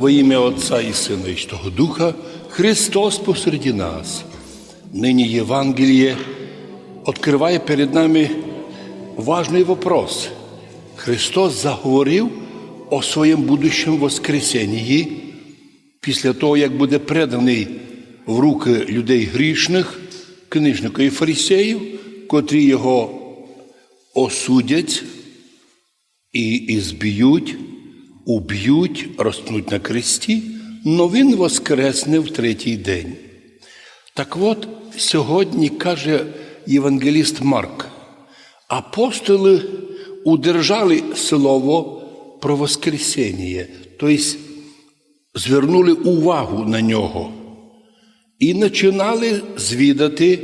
Во ім'я Отця і і Святого Духа Христос посереді нас. Нині Євангеліє відкриває перед нами важний вопрос. Христос заговорив о своєму будущому Воскресенні після того, як буде преданий в руки людей грішних, книжників і фарисеїв, котрі його осудять і зб'ють, уб'ють, розтнуть на кресті, но він воскресне в третій день. Так от сьогодні каже євангеліст Марк, апостоли удержали слово про Воскресіння, тобто звернули увагу на нього і починали звідати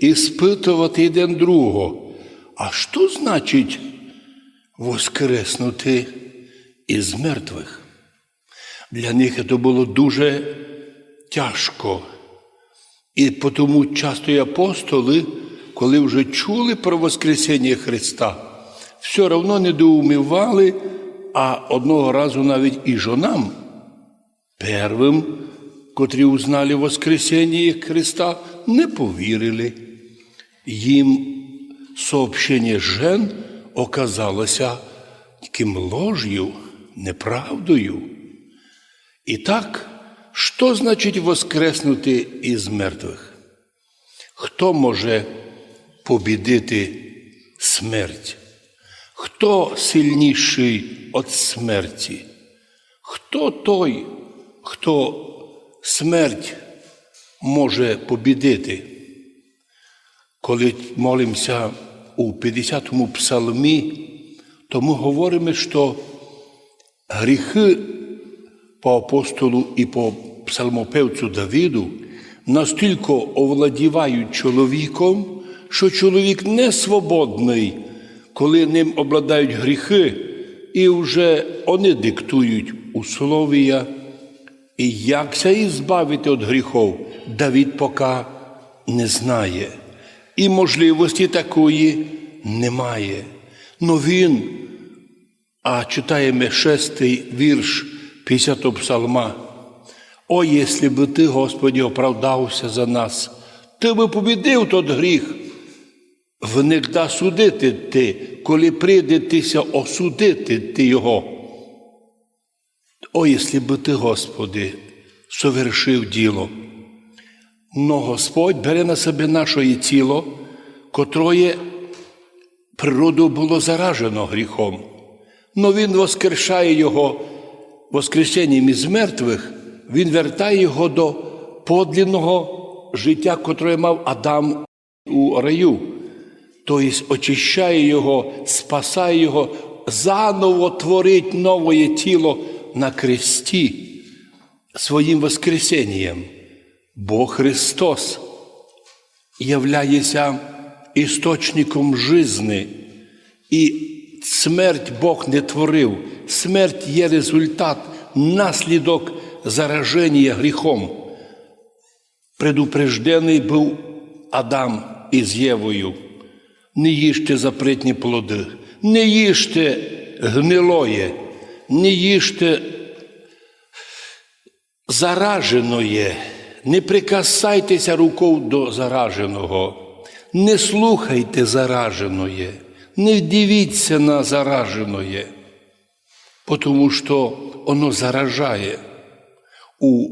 і спитувати один другого. А що значить воскреснути із мертвих? Для них це було дуже тяжко. І тому часто і апостоли, коли вже чули про Воскресіння Христа, все одно недоумівали, а одного разу навіть і жонам, первим, котрі узнали Воскресіння Христа, не повірили. Їм сообщення жен оказалося таким лож'ю, неправдою. І так, що значить воскреснути із мертвих? Хто може побідити смерть? Хто сильніший від смерті? Хто той, хто смерть може побідити? Коли молимося у 50-му псалмі, то ми говоримо, що гріхи по апостолу і по псалмопевцю Давіду настільки овладівають чоловіком, що чоловік не свободний, коли ним обладають гріхи, і вже вони диктують условия. І як ся збавити від гріхов, Давід поки не знає. І можливості такої немає. Но він, а читаємо шестий вірш 50 псалма. О, якщо би ти, Господи, оправдався за нас, ти би побідив тот гріх. Внегда судити ти, коли прийдетися осудити ти його. О, якщо би ти, Господи, совершив діло. Но Господь бере на себе наше тіло, котроє природу було заражено гріхом. Но Він воскрешає його воскресенням із мертвих, Він вертає його до подлінного життя, котре мав Адам у раю. Тобто очищає його, спасає його, заново творить нове тіло на кресті своїм Воскресенням. Бо Христос являється істочником жизни, і смерть Бог не творив. Смерть є результат, наслідок зараження гріхом. Предупреждений був Адам із Євою. Не їжте запретні плоди, не їжте гнилоє, не їжте зараженоє, не прикасайтеся рукою до зараженого, не слухайте зараженоє, не дивіться на зараженоє, тому що воно заражає у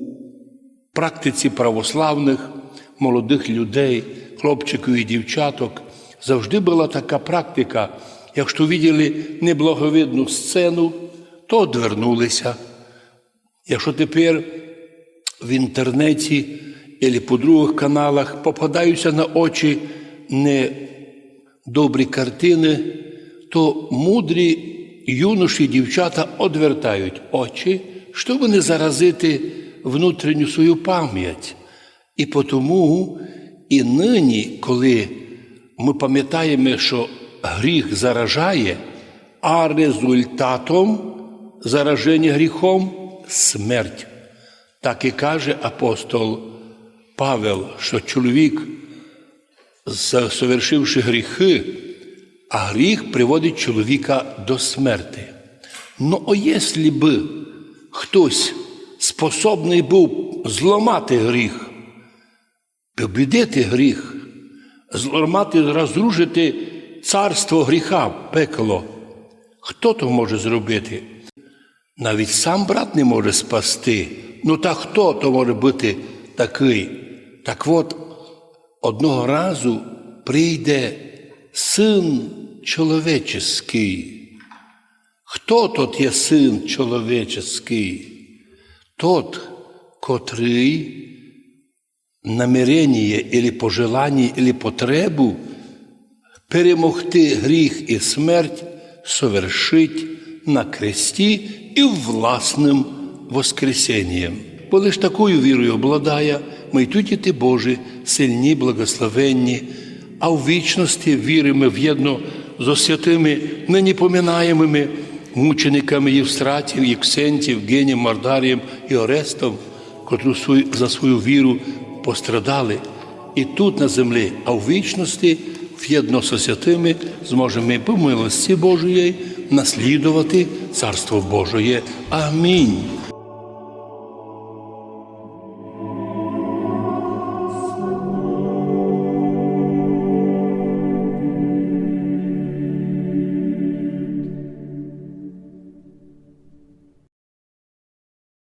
практиці православних молодих людей, хлопчиків і дівчаток. Завжди була така практика, якщо виділи неблаговидну сцену, то одвернулися. Якщо тепер в інтернеті або по других каналах попадаються на очі недобрі картини, то мудрі юноші дівчата одвертають очі, щоб не заразити внутрішню свою пам'ять. І тому і нині, коли ми пам'ятаємо, що гріх заражає, а результатом зараження гріхом смерть. Так і каже апостол Павел, що чоловік, совершивши гріхи, а гріх приводить чоловіка до смерти. Ну, а якщо би хтось способний був зламати гріх, побідити гріх, зламати, розрушити царство гріха, пекло. Хто то може зробити? Навіть сам брат не може спасти. Ну та хто то може бути такий? Так от, одного разу прийде син чоловіческий. Хто тот є син чоловіческий? Тот, котрий намерення, или пожелання, или потребу перемогти гріх і смерть совершить на кресті і власним воскресенням. Бо лиш такою вірою обладає, тут діти Божі, сильні, благословенні, а в вічності віримо в'єдно з святими, нині поминаємими мучениками Євстратів, Єксентів, Генієм, Мардарієм і Орестом, котру за свою віру пострадали і тут на землі, а в вічності в'єдно со святими зможемо по милості Божої наслідувати Царство Божоє. Амінь.